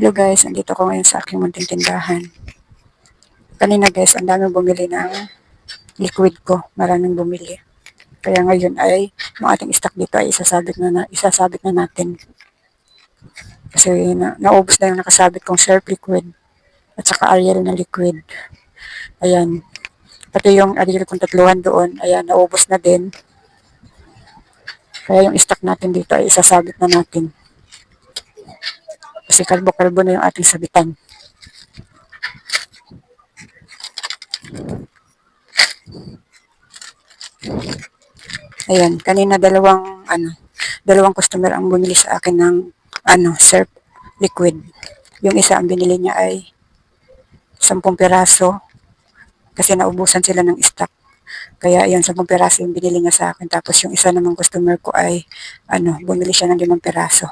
Hello guys, andito ko ngayon sa aking munting tindahan. Kanina guys, ang dami bumili ng liquid ko. Maraming bumili. Kaya ngayon ay yung ating stock dito ay isasabit na, na isasabit na natin. Kasi na, naubos na yung nakasabit kong surf liquid at saka Ariel na liquid. Ayan. Pati yung Ariel kong tatluhan doon, ayan, naubos na din. Kaya yung stock natin dito ay isasabit na natin. Kasi kalbo-kalbo na yung ating sabitan. Ayan, kanina dalawang ano, dalawang customer ang bumili sa akin ng ano, surf liquid. Yung isa ang binili niya ay 10 piraso kasi naubusan sila ng stock. Kaya yun, 10 piraso yung binili niya sa akin. Tapos yung isa namang customer ko ay ano, bumili siya ng 5 piraso.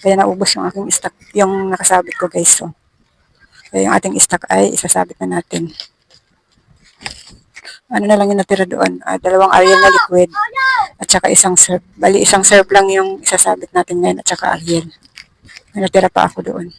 Kaya naubos yung aking stock, yung nakasabit ko guys. So, kaya yung ating stock ay isasabit na natin. Ano na lang yung natira doon? Ah, dalawang Ariel na liquid at saka isang serve. Bali, isang serve lang yung isasabit natin ngayon at saka Ariel. May natira pa ako doon.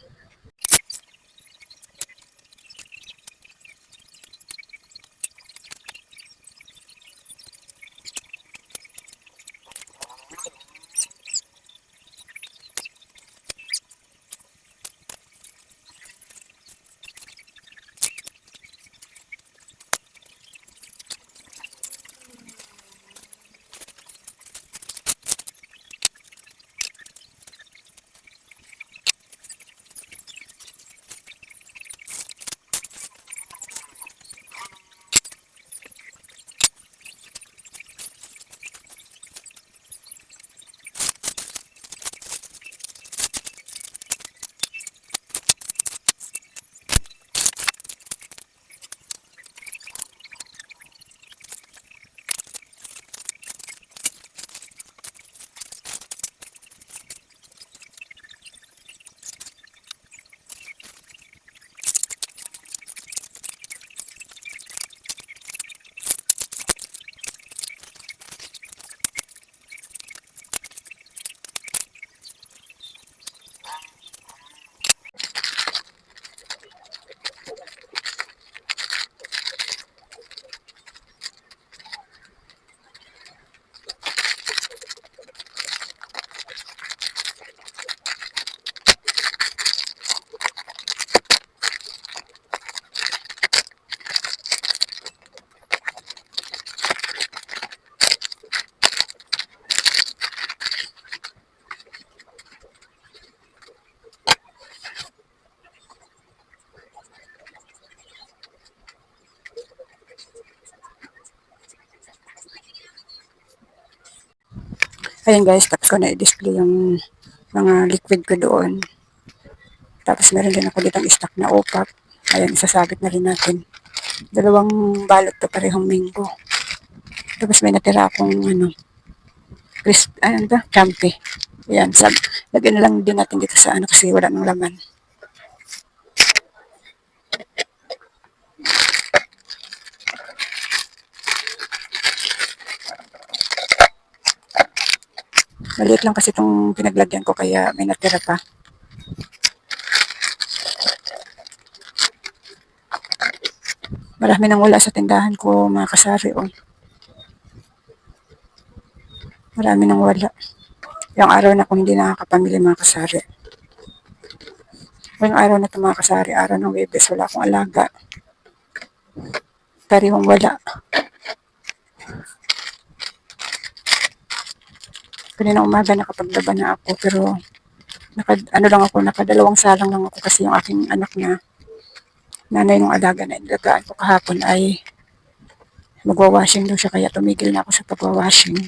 Ayan guys, tapos ko na i-display yung mga liquid ko doon. Tapos meron din ako ditong stock na opak. Ayan, isasabit na rin natin. Dalawang balot to parehong mango. Tapos may natira akong ano, crisp, ano ba? Champi. Ayan, sab, lagyan na lang din natin dito sa ano kasi wala nang laman. Maliit lang kasi itong pinaglagyan ko kaya may natira pa. Marami nang wala sa tindahan ko mga kasari. Oh. Marami nang wala. Yung araw na kung hindi nakakapamili mga kasari. Yung araw na ito mga kasari, araw ng Webes, wala akong alaga. Tarihong wala. Kanina umaga nakapaglaba na ako pero naka, ano lang ako, nakadalawang salang lang ako kasi yung aking anak na nanay ng alaga na inalagaan ko kahapon ay magwawashing daw siya kaya tumigil na ako sa pagwawashing.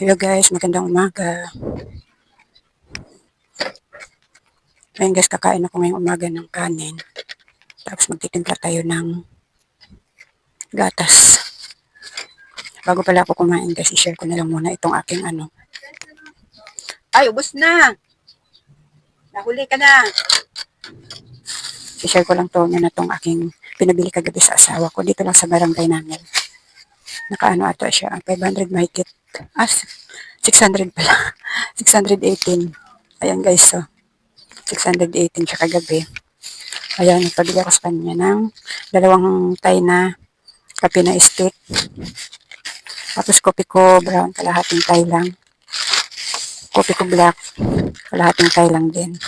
Hello guys, magandang umaga. Ayun guys, kakain ako ngayong umaga ng kanin. Tapos magtitimpla tayo ng gatas. Bago pala ako kumain guys, i-share ko na lang muna itong aking ano. Ay, ubos na! Nahuli ka na! I-share ko lang to na itong aking pinabili kagabi sa asawa ko. Dito lang sa barangay namin. Nakaano ato siya, 500 mahigit. Ah, 600 pala. 618. Ayan guys, so. 618 siya kagabi. Ayan, ako sa kanya ng dalawang tay na kape na stick. Tapos kopi ko brown, kalahating tay lang. Kopi ko black, kalahating tay lang din.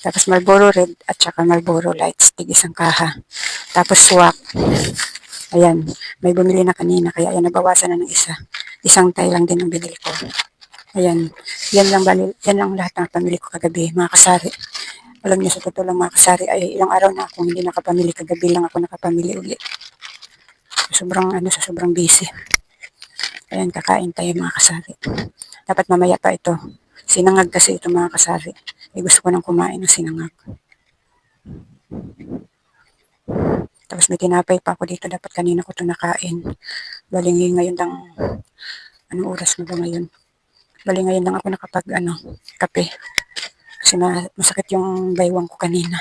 Tapos Marlboro Red at saka Marlboro Light, tig isang kaha. Tapos swak. Ayan, may bumili na kanina kaya ayan, nabawasan na ng isa. Isang tay lang din ang binili ko. Ayan, yan lang, bali, yan lang lahat ng pamili ko kagabi, mga kasari. Alam niyo sa totoo lang mga kasari ay ilang araw na akong hindi nakapamili. Kagabi lang ako nakapamili uli. Sobrang ano sa sobrang busy. Ayan, kakain tayo mga kasari. Dapat mamaya pa ito. Sinangag kasi ito mga kasari. Eh, gusto ko nang kumain ng sinangag. Tapos may tinapay pa ako dito. Dapat kanina ko ito nakain. Balingi ngayon lang. Anong oras na ba ngayon? Bali ngayon lang ako nakapag ano, kape. Kasi ma masakit yung baywang ko kanina.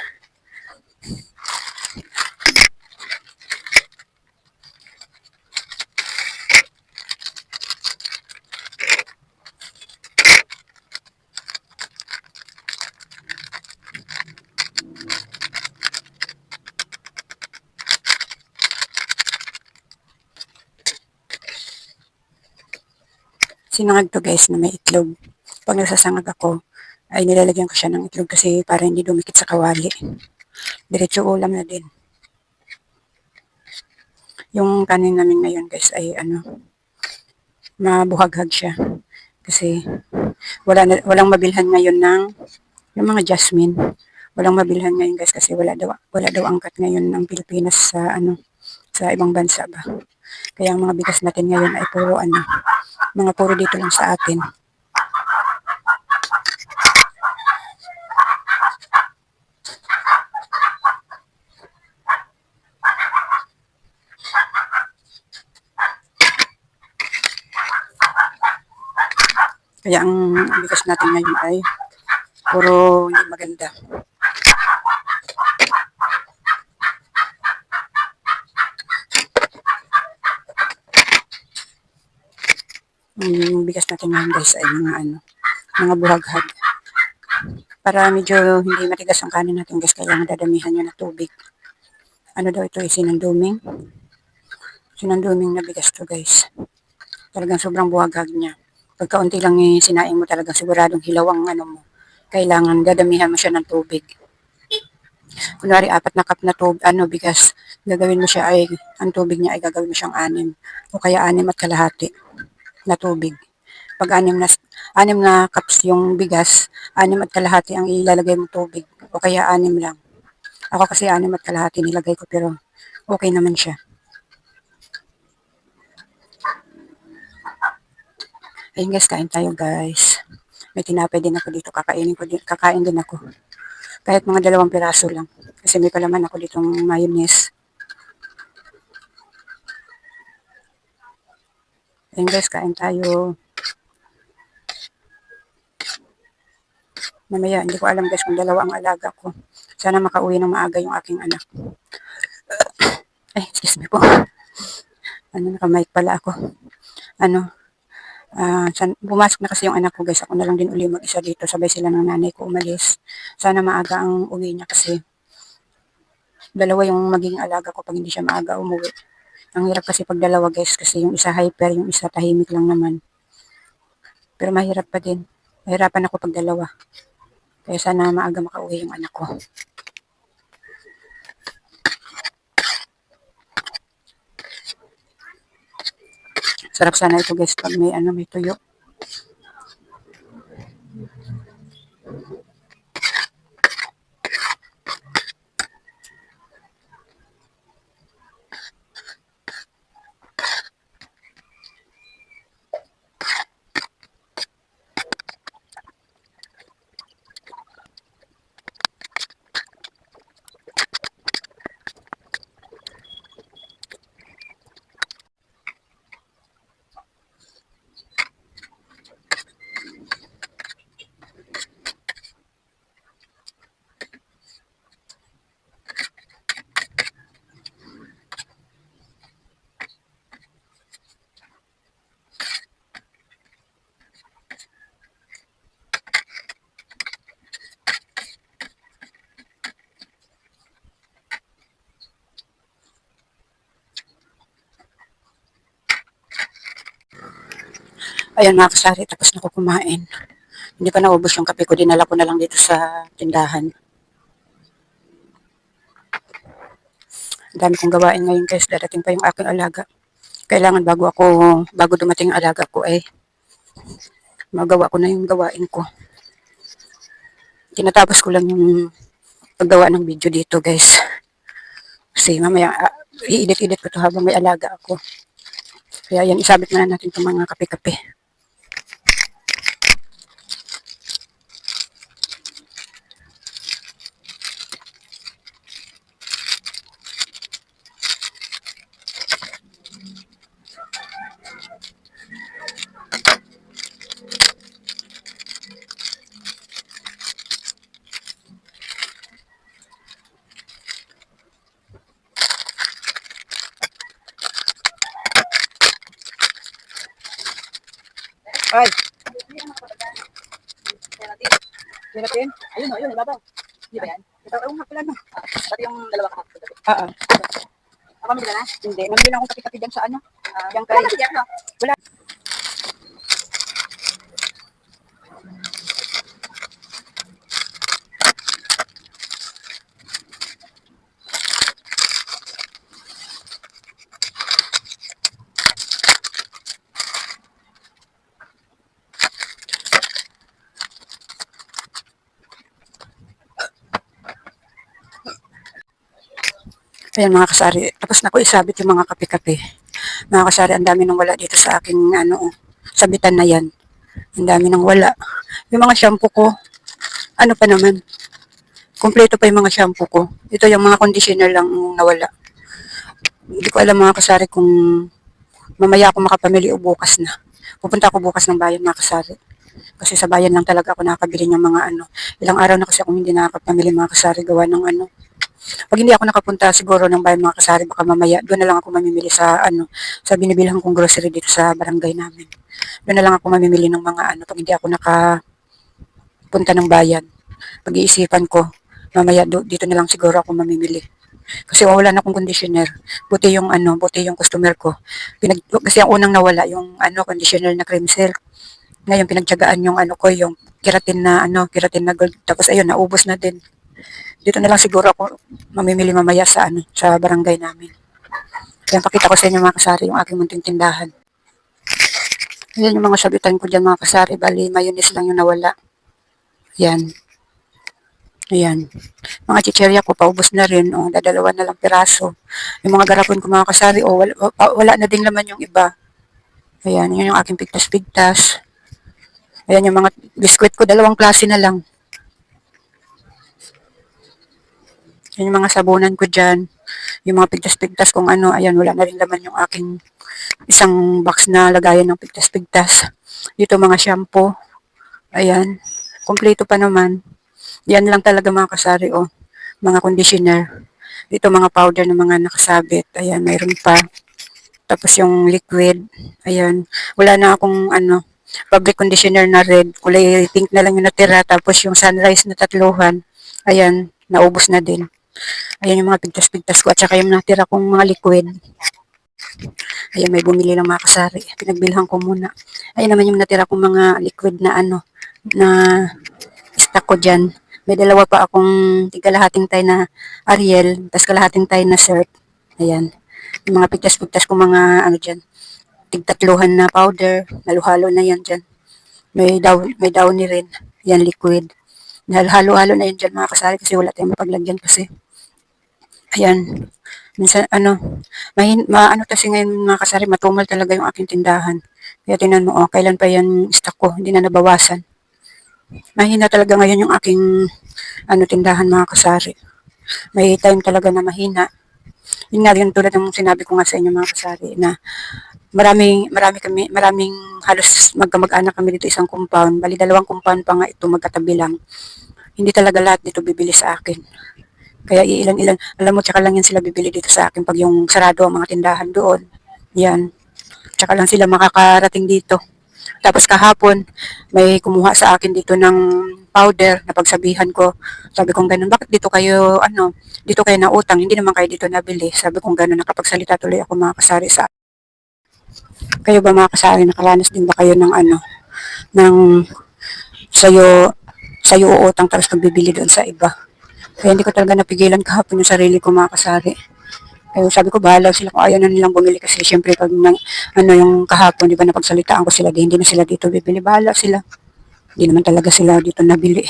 Sinangag to guys na may itlog. Pag nagsasangag ako, ay nilalagyan ko siya ng itlog kasi para hindi dumikit sa kawali. Diretso ulam na din. Yung kanin namin ngayon guys ay ano, mabuhaghag siya. Kasi wala na, walang mabilhan ngayon ng yung mga jasmine. Walang mabilhan ngayon guys kasi wala daw, wala daw angkat ngayon ng Pilipinas sa ano, sa ibang bansa ba. Kaya ang mga bigas natin ngayon ay puro ano, mga puro dito lang sa atin. Kaya ang bigas natin ngayon ay puro hindi maganda. Yung bigas natin ngayon guys ay mga ano, mga buhaghag. Para medyo hindi matigas ang kanin natin guys, kailangan dadamihan nyo ng tubig. Ano daw ito, isinanduming? Sinanduming na bigas to guys. Talagang sobrang buhaghag niya. Pagkaunti lang eh, sinaing mo talagang siguradong hilawang ano mo. Kailangan dadamihan mo siya ng tubig. Kunwari, apat na cup na tubig, ano, bigas. Gagawin mo siya ay, ang tubig niya ay gagawin mo siyang anim. O kaya anim at kalahati na tubig. Pag anim na, anim na cups yung bigas, anim at kalahati ang ilalagay mo tubig. O kaya anim lang. Ako kasi anim at kalahati nilagay ko pero okay naman siya. Ayun guys, kain tayo guys. May tinapay din ako dito, kakainin ko din, kakain din ako. Kahit mga dalawang piraso lang. Kasi may palaman ako ditong mayonnaise. Ayun guys, kain tayo. Mamaya, hindi ko alam guys kung dalawa ang alaga ko. Sana makauwi ng maaga yung aking anak. Ay, excuse me po. Ano, nakamike pala ako. Ano, uh, san, pumasok na kasi yung anak ko guys. Ako na lang din uli mag-isa dito. Sabay sila ng nanay ko umalis. Sana maaga ang uwi niya kasi dalawa yung magiging alaga ko pag hindi siya maaga umuwi. Ang hirap kasi pag dalawa guys kasi yung isa hyper, yung isa tahimik lang naman. Pero mahirap pa din. Mahirapan ako pag dalawa. Kaya sana maaga makauwi yung anak ko. Sarap sana ito guys pag may ano may tuyo. Ayan mga kasari, tapos na ko kumain. Hindi pa naubos yung kape ko, dinala ko na lang dito sa tindahan. Dami kong gawain ngayon guys, darating pa yung aking alaga. Kailangan bago ako, bago dumating ang alaga ko eh, magawa ko na yung gawain ko. Tinatapos ko lang yung paggawa ng video dito guys. Kasi mamaya, uh, i-edit-edit ko to habang may alaga ako. Kaya yan, isabit na natin itong mga kape-kape. Ay! Gelatin? Ayun, ayun, ibabaw. Di ba yan? Ito, ang hapla na. Pati yung dalawa ka. Oo. Ako mamili ka na? Hindi, mamili lang akong kape-kape dyan sa ano. Ah, Yung Wala kay... kasi yan, no? Wala. Ayan mga kasari, tapos na ko isabit yung mga kape-kape. Mga kasari, ang dami nang wala dito sa aking ano, sabitan na yan. Ang dami nang wala. Yung mga shampoo ko, ano pa naman, kompleto pa yung mga shampoo ko. Ito yung mga conditioner lang ang nawala. Hindi ko alam mga kasari kung mamaya ako makapamili o bukas na. Pupunta ako bukas ng bayan mga kasari. Kasi sa bayan lang talaga ako nakakabili ng mga ano. Ilang araw na kasi akong hindi nakakapamili mga kasari gawa ng ano. Pag hindi ako nakapunta siguro ng bayan mga kasari, baka mamaya doon na lang ako mamimili sa ano, sa binibilhan kong grocery dito sa barangay namin. Doon na lang ako mamimili ng mga ano pag hindi ako nakapunta ng bayan. Pag-iisipan ko, mamaya do, dito na lang siguro ako mamimili. Kasi wala na akong conditioner. Buti yung ano, buti yung customer ko. Pinag, kasi ang unang nawala yung ano, conditioner na cream silk. Ngayon pinagtiyagaan yung ano ko, yung keratin na ano, keratin na gold. Tapos ayun, naubos na din. Dito na lang siguro ako mamimili mamaya sa ano, sa barangay namin. Yan, pakita ko sa inyo mga kasari yung aking munting tindahan. Yan yung mga sabitan ko dyan mga kasari. Bali, mayonnaise lang yung nawala. Yan. Ayan. Mga chicherya ko, paubos na rin. O, dadalawa na lang piraso. Yung mga garapon ko mga kasari, o, wala, o, wala na din laman yung iba. Ayan, yun yung aking pigtas-pigtas. Ayan yung mga biskwit ko, dalawang klase na lang. Yan yung mga sabunan ko dyan. Yung mga pigtas-pigtas kung ano, ayan, wala na rin laman yung aking isang box na lagayan ng pigtas-pigtas. Dito mga shampoo. Ayan. Kompleto pa naman. Yan lang talaga mga kasari, oh. Mga conditioner. Dito mga powder na mga nakasabit. Ayan, mayroon pa. Tapos yung liquid. Ayan. Wala na akong, ano, fabric conditioner na red. Kulay pink na lang yung natira. Tapos yung sunrise na tatluhan. Ayan, naubos na din. Ayan yung mga pigtas-pigtas ko. At saka yung natira kong mga liquid. Ayan, may bumili ng mga kasari. Pinagbilhan ko muna. Ayan naman yung natira kong mga liquid na ano, na stock ko dyan. May dalawa pa akong tigalahating tayo na Ariel, tapos kalahating tayo na Cert. Ayan. Yung mga pigtas-pigtas ko mga ano dyan. Tigtatluhan na powder. Halo-halo na yan dyan. May daw may downy rin. Yan liquid. Halo-halo na yan dyan mga kasari kasi wala tayong mapaglagyan kasi. Ayan. Minsan, ano, mahin, maano kasi ngayon mga kasari, matumal talaga yung aking tindahan. Kaya tinan mo, oh, kailan pa yan stock ko, hindi na nabawasan. Mahina talaga ngayon yung aking ano tindahan mga kasari. May time talaga na mahina. Yun nga yun tulad ng sinabi ko nga sa inyo mga kasari na maraming marami kami maraming halos magkamag-anak kami dito isang compound. Bali dalawang compound pa nga ito magkatabi lang. Hindi talaga lahat dito bibili sa akin. Kaya ilan-ilan, alam mo, tsaka lang yan sila bibili dito sa akin pag yung sarado ang mga tindahan doon. Yan. Tsaka lang sila makakarating dito. Tapos kahapon, may kumuha sa akin dito ng powder na pagsabihan ko. Sabi kong ganun, bakit dito kayo, ano, dito kayo na utang, hindi naman kayo dito nabili. Sabi kong ganun, nakapagsalita tuloy ako mga kasari sa Kayo ba mga kasari, nakaranas din ba kayo ng ano, ng sayo, sayo uutang tapos pagbibili doon sa iba? Kaya hindi ko talaga napigilan kahapon yung sarili ko mga kasari. Kaya sabi ko, bahala sila kung ayaw na nilang bumili kasi syempre pag nang, ano yung kahapon, di ba napagsalitaan ko sila, di, hindi na sila dito bibili, bahala sila. Hindi naman talaga sila dito nabili.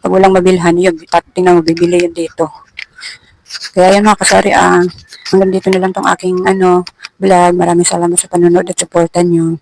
Pag walang mabilhan, yun, tingnan mo, bibili yun dito. Kaya yan mga kasari, ah, hanggang dito na lang tong aking ano, vlog. Maraming salamat sa panonood at supportan nyo.